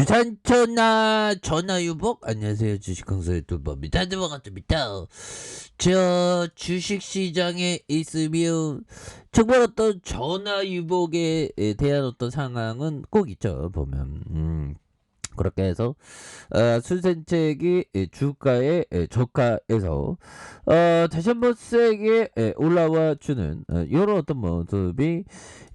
주산전화 전화유복? 안녕하세요. 주식 강사 유튜버입니다. 네 반갑습니다. 저 주식시장에 있으면 정말 어떤 전화유복에 대한 어떤 상황은 꼭 있죠 보면. 음. 그렇게 해서 어, 수sen책이 주가의 저가에서 어, 다시 한번 세게 올라와 주는 어, 이런 어떤 모습이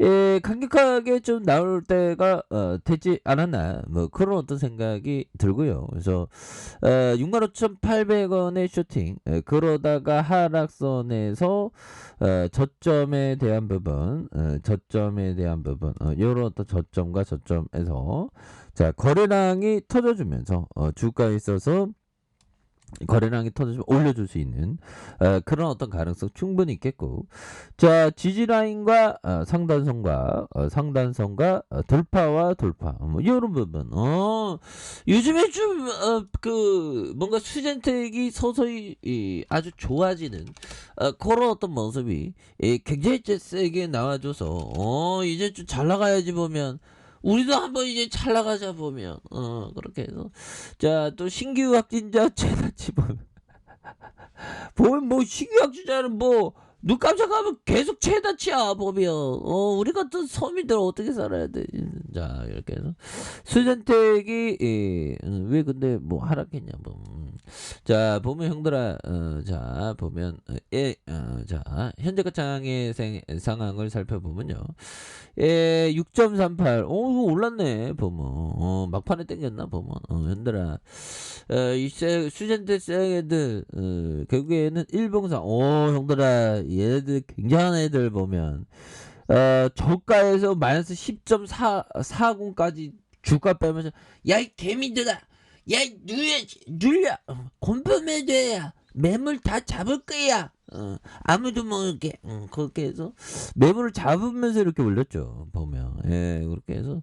예, 강력하게 좀 나올 때가 어, 되지 않았나 뭐 그런 어떤 생각이 들고요. 그래서 어, 65,800원의 쇼팅 예, 그러다가 하락선에서 어, 저점에 대한 부분 어, 저점에 대한 부분 어, 이런 어떤 저점과 저점에서 자 거래량이 터져주면서 어, 주가에 있어서 거래량이 터져주면 올려줄 수 있는 어, 그런 어떤 가능성 충분히 있겠고. 자 지지라인과 어, 상단선과 어, 상단선과 어, 돌파와 돌파. 뭐 이런 부분. 어 요즘에 좀그 어, 뭔가 수젠텍이 서서히 이, 아주 좋아지는 어, 그런 어떤 모습이 이, 굉장히 세게 나와줘서 어 이제 좀 잘 나가야지 보면 우리도 한번 이제 잘 나가자 보면. 어 그렇게 해서. 자 또 신규 확진자 최다치 보면 보면 뭐 신규 확진자는 뭐 눈 깜짝하면 계속 최다치야 보면 어 우리 같은 서민들 어떻게 살아야 돼 자 이렇게 해서 수전택이 예, 음, 왜 근데 뭐 하락했냐 뭐 음. 자 보면 형들아 어, 자 보면 예, 어, 자 현재가 장의 상황을 살펴보면요 예, 6.38. 오, 이거 올랐네, 보면. 어, 막판에 땡겼나, 보면. 어, 현들아. 어, 이 세, 수젠트 쌩애들, 어, 결국에는 일봉상. 오, 형들아. 얘네들 굉장한 애들 보면. 어, 저가에서 마이너스 10.40까지 주가 빼면서, 야, 이 개미들아! 야, 이 누야, 눌려! 곰펌해야 돼! 매물 다 잡을 거야! 어, 아무도 모르게 음, 그렇게 해서 매물을 잡으면서 이렇게 올렸죠 보면. 예 그렇게 해서.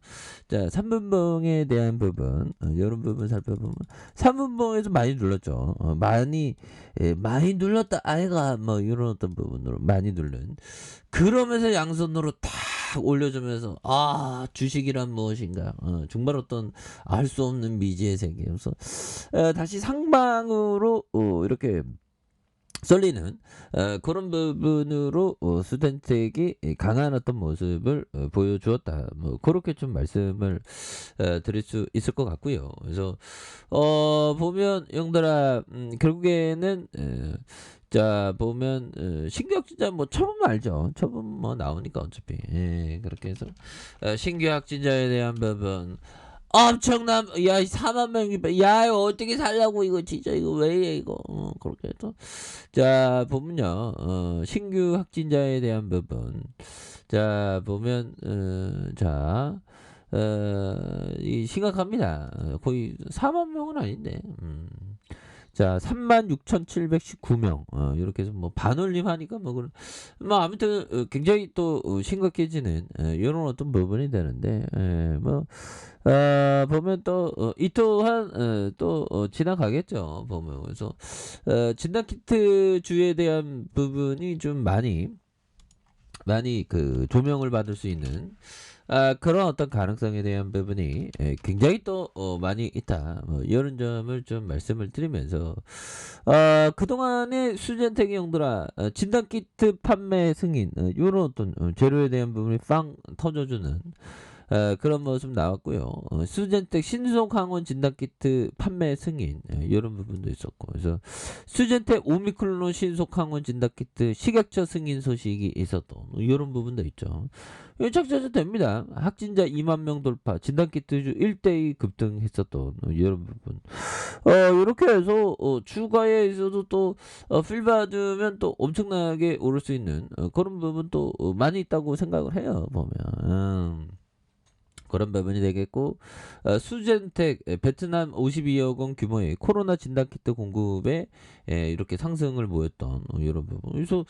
자 3분봉에 대한 부분 어, 이런 부분 살펴보면 3분봉에서 많이 눌렀죠. 어, 많이 예, 많이 눌렀다 아이가 뭐 이런 어떤 부분으로 많이 눌른. 그러면서 양손으로 탁 올려주면서 아 주식이란 무엇인가. 어, 정말 어떤 알 수 없는 미지의 세계. 그래서 어, 다시 상방으로 어, 이렇게 쏠리는 어, 그런 부분으로 어, 스탠텍이 강한 어떤 모습을 어, 보여주었다. 뭐 그렇게 좀 말씀을 어, 드릴 수 있을 것 같고요. 그래서 어, 보면 영들아 음, 결국에는 어, 자 보면 어, 신규학 진짜 뭐 처분 알죠 처분 뭐 나오니까 어차피 예, 그렇게 해서 어, 신규학 진자에 대한 부분 엄청난 야 4만 명이 야 어떻게 살라고 이거 진짜 이거 왜해 이거. 어, 그렇게 해서. 자 보면요. 어, 신규 확진자에 대한 부분. 자 보면 어, 자 어, 이 심각합니다. 거의 4만 명은 아닌데 음. 자, 36,719명. 어, 이렇게 해서 뭐 반올림 하니까 뭐 그런 뭐 아무튼 어, 굉장히 또 어, 심각해지는 어, 이런 어떤 부분이 되는데 에, 뭐 어, 보면 또, 어, 이 또한, 어, 또, 어, 지나가겠죠. 보면. 그래서, 어, 진단 키트 주에 대한 부분이 좀 많이, 많이 그 조명을 받을 수 있는, 아, 그런 어떤 가능성에 대한 부분이 예, 굉장히 또 어, 많이 있다. 뭐 이런 점을 좀 말씀을 드리면서 어, 그동안의 수젠택이 형들아 어, 진단키트 판매 승인 어, 이런 어떤 어, 재료에 대한 부분이 빵 터져주는 어, 그런 모습 나왔고요. 어, 수젠텍 신속 항원 진단키트 판매 승인 예, 이런 부분도 있었고 그래서 수젠텍 오미클론 신속 항원 진단키트 식약처 승인 소식이 있었던 이런 부분도 있죠. 착자도 됩니다. 확진자 2만 명 돌파, 진단키트주 1대2 급등했었던 부분. 어, 이렇게 해서 어, 주가에 있어도 또 어, 필 받으면 또 엄청나게 오를 수 있는 어, 그런 부분도 어, 많이 있다고 생각을 해요. 보면. 음. 그런 부분이 되겠고 어, 수젠텍 베트남 52억 원 규모의 코로나 진단 키트 공급에 예, 이렇게 상승을 보였던 어, 이런 부분. 그래서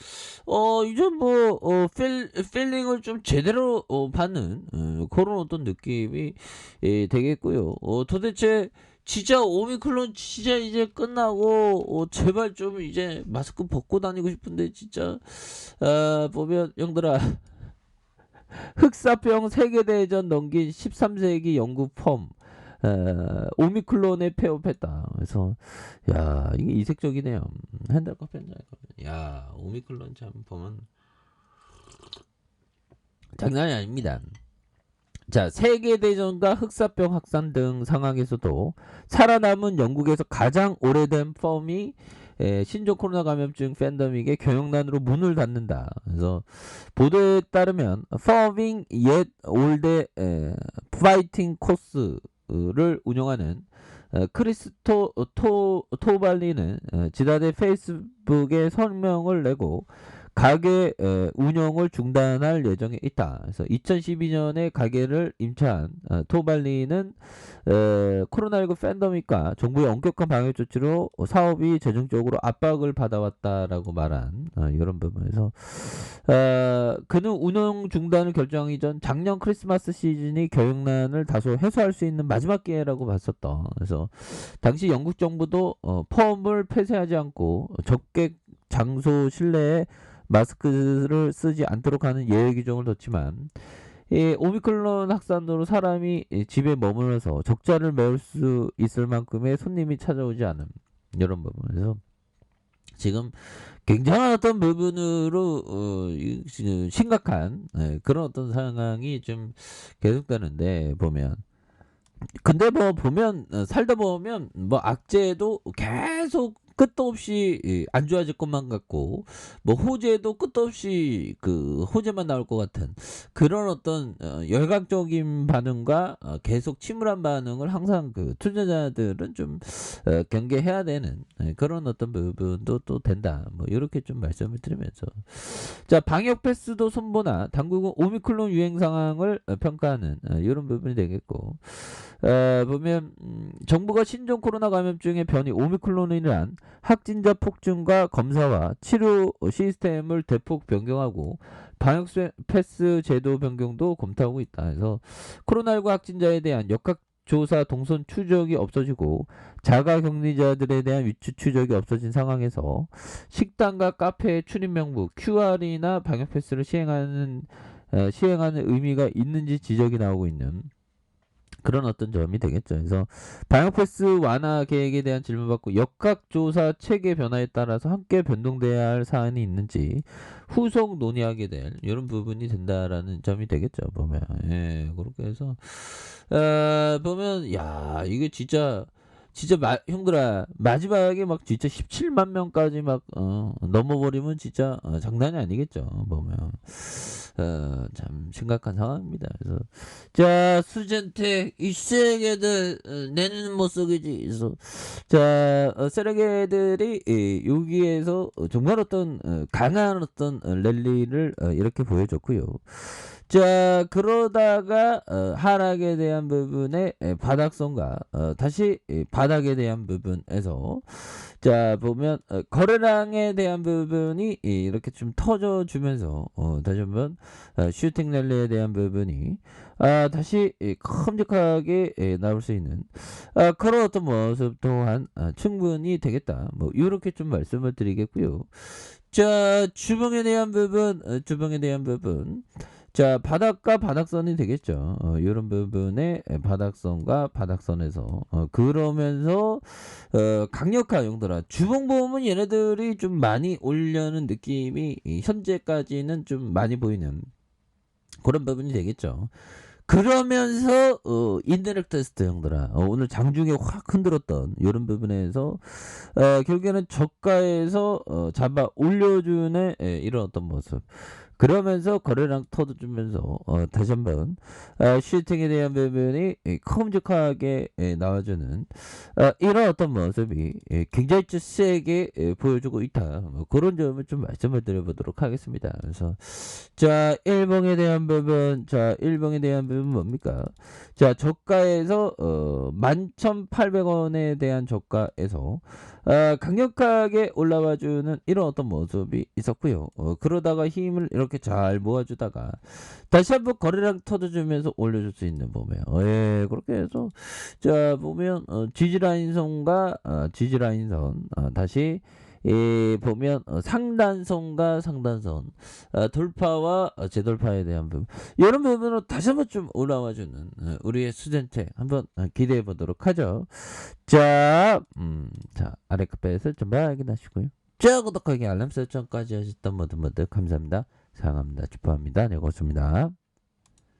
어 이제 뭐 어, 필, 필링을 좀 제대로 어, 받는 어, 그런 어떤 느낌이 예, 되겠고요. 어, 도대체 진짜 오미클론 진짜 이제 끝나고 어, 제발 좀 이제 마스크 벗고 다니고 싶은데 진짜 어, 보면 형들아 흑사병 세계대전 넘긴 13세기 영국 펌 어, 오미클론에 폐업했다. 그래서 야 이게 이색적이네요. 음, 핸들컵 핸들컵. 야 오미클론 참 보면 장난이 아닙니다. 자, 세계대전과 흑사병 확산 등 상황에서도 살아남은 영국에서 가장 오래된 펌이 에, 신종 코로나 감염증 팬데믹의 경영난으로 문을 닫는다. 그래서 보도에 따르면 Yet Older 에, Fighting Course를 운영하는 어, 크리스토 토, 토발리는 어, 지난해 페이스북에 성명을 내고 가게 에, 운영을 중단할 예정에 있다. 그래서 2012년에 가게를 임차한 어, 토발리는 에, 코로나19 팬데믹과 정부의 엄격한 방역 조치로 사업이 재정적으로 압박을 받아왔다라고 말한 어, 이런 부분에서 어, 그는 운영 중단을 결정하기 전 작년 크리스마스 시즌이 경영난을 다소 해소할 수 있는 마지막 기회라고 봤었다. 그래서 당시 영국 정부도 어, 펌을 폐쇄하지 않고 적객 장소 실내에 마스크를 쓰지 않도록 하는 예외 규정을 뒀지만 이 오미클론 확산으로 사람이 이 집에 머물러서 적자를 메울 수 있을 만큼의 손님이 찾아오지 않음. 이런 부분에서 지금 굉장한 어떤 부분으로 어, 심각한 예, 그런 어떤 상황이 좀 계속되는데 보면. 근데 뭐 보면 어, 살다 보면 뭐 악재도 계속 끝도 없이 예, 안 좋아질 것만 같고 뭐 호재도 끝도 없이 그 호재만 나올 것 같은 그런 어떤 어, 열광적인 반응과 어, 계속 침울한 반응을 항상 그 투자자들은 좀 어, 경계해야 되는 예, 그런 어떤 부분도 또 된다. 뭐 이렇게 좀 말씀을 드리면서. 자 방역 패스도 손보나 당국은 오미클론 유행 상황을 어, 평가하는 어, 이런 부분이 되겠고 어, 보면 음, 정부가 신종 코로나 감염증의 변이 오미클론으로 인한 확진자 폭증과 검사와 치료 시스템을 대폭 변경하고 방역 쇠- 패스 제도 변경도 검토하고 있다. 그래서 코로나19 확진자에 대한 역학 조사 동선 추적이 없어지고 자가 격리자들에 대한 위치 추적이 없어진 상황에서 식당과 카페의 출입 명부 QR이나 방역 패스를 시행하는 어, 시행하는 의미가 있는지 지적이 나오고 있는 그런 어떤 점이 되겠죠. 그래서 방역 패스 완화 계획에 대한 질문 받고 역학조사 체계 변화에 따라서 함께 변동돼야 할 사안이 있는지 후속 논의하게 될 이런 부분이 된다라는 점이 되겠죠. 보면 예 그렇게 해서 어, 보면 야 이게 진짜 진짜 마, 형들아 마지막에 막 진짜 17만 명까지 막 어, 넘어버리면 진짜 어, 장난이 아니겠죠. 보면 어, 참 심각한 상황입니다. 그래서 자 수젠텍 이 쓰레기들 어, 내는 못 속이지. 그래서 자 어, 쓰레기들이 이, 여기에서 어, 정말 어떤 어, 강한 어떤 어, 랠리를 어, 이렇게 보여줬고요. 자 그러다가 어, 하락에 대한 부분의 에, 바닥선과 어, 다시 이 바닥에 대한 부분에서 자 보면 어, 거래량에 대한 부분이 이, 이렇게 좀 터져주면서 어, 다시 한번 어, 슈팅 랠리에 대한 부분이 아, 다시 이, 큼직하게 예, 나올 수 있는 아, 그런 어떤 모습 또한 아, 충분히 되겠다. 뭐 이렇게 좀 말씀을 드리겠고요. 자 주봉에 대한 부분, 어, 주봉에 대한 부분. 자 바닥과 바닥선이 되겠죠. 어, 이런 부분의 에, 바닥선과 바닥선에서 어, 그러면서 어, 강력한 용도라 주봉 보험은 얘네들이 좀 많이 올려는 느낌이 이, 현재까지는 좀 많이 보이는 그런 부분이 되겠죠. 그러면서 어, 인터넷 테스트 형들아 어, 오늘 장중에 확 흔들었던 이런 부분에서 어, 결국에는 저가에서 어, 잡아 올려주는 예, 이런 어떤 모습 그러면서 거래량 터져주면서 어, 다시 한번 어, 슈팅에 대한 부분이 예, 큼직하게 예, 나와주는 어, 이런 어떤 모습이 예, 굉장히 좀 세게 예, 보여주고 있다 뭐 그런 점을 좀 말씀을 드려보도록 하겠습니다 그래서 자, 일봉에 대한 부분, 자, 일봉에 대한 부분 뭡니까? 자, 저가에서 어, 11,800원에 대한 저가에서 어, 강력하게 올라와주는 이런 어떤 모습이 있었고요. 어, 그러다가 힘을 이렇게 잘 모아주다가 다시 한번 거래량 터져주면서 올려줄 수 있는 보면, 어, 예, 그렇게 해서 자 보면 어, 지지라인선과 어, 지지라인선 어, 다시 예, 보면 어, 상단선과 상단선 어, 돌파와 어, 재돌파에 대한 부분 이런 부분으로 다시 한번 좀 올라와 주는 어, 우리의 수전체 한번 어, 기대해 보도록 하죠. 자, 음, 자 아래 카페 설정 바 확인하시고요. 자 구독하기 알람 설정까지 하셨던 모든 분들 감사합니다. 사랑합니다. 축복합니다. 네 고맙습니다.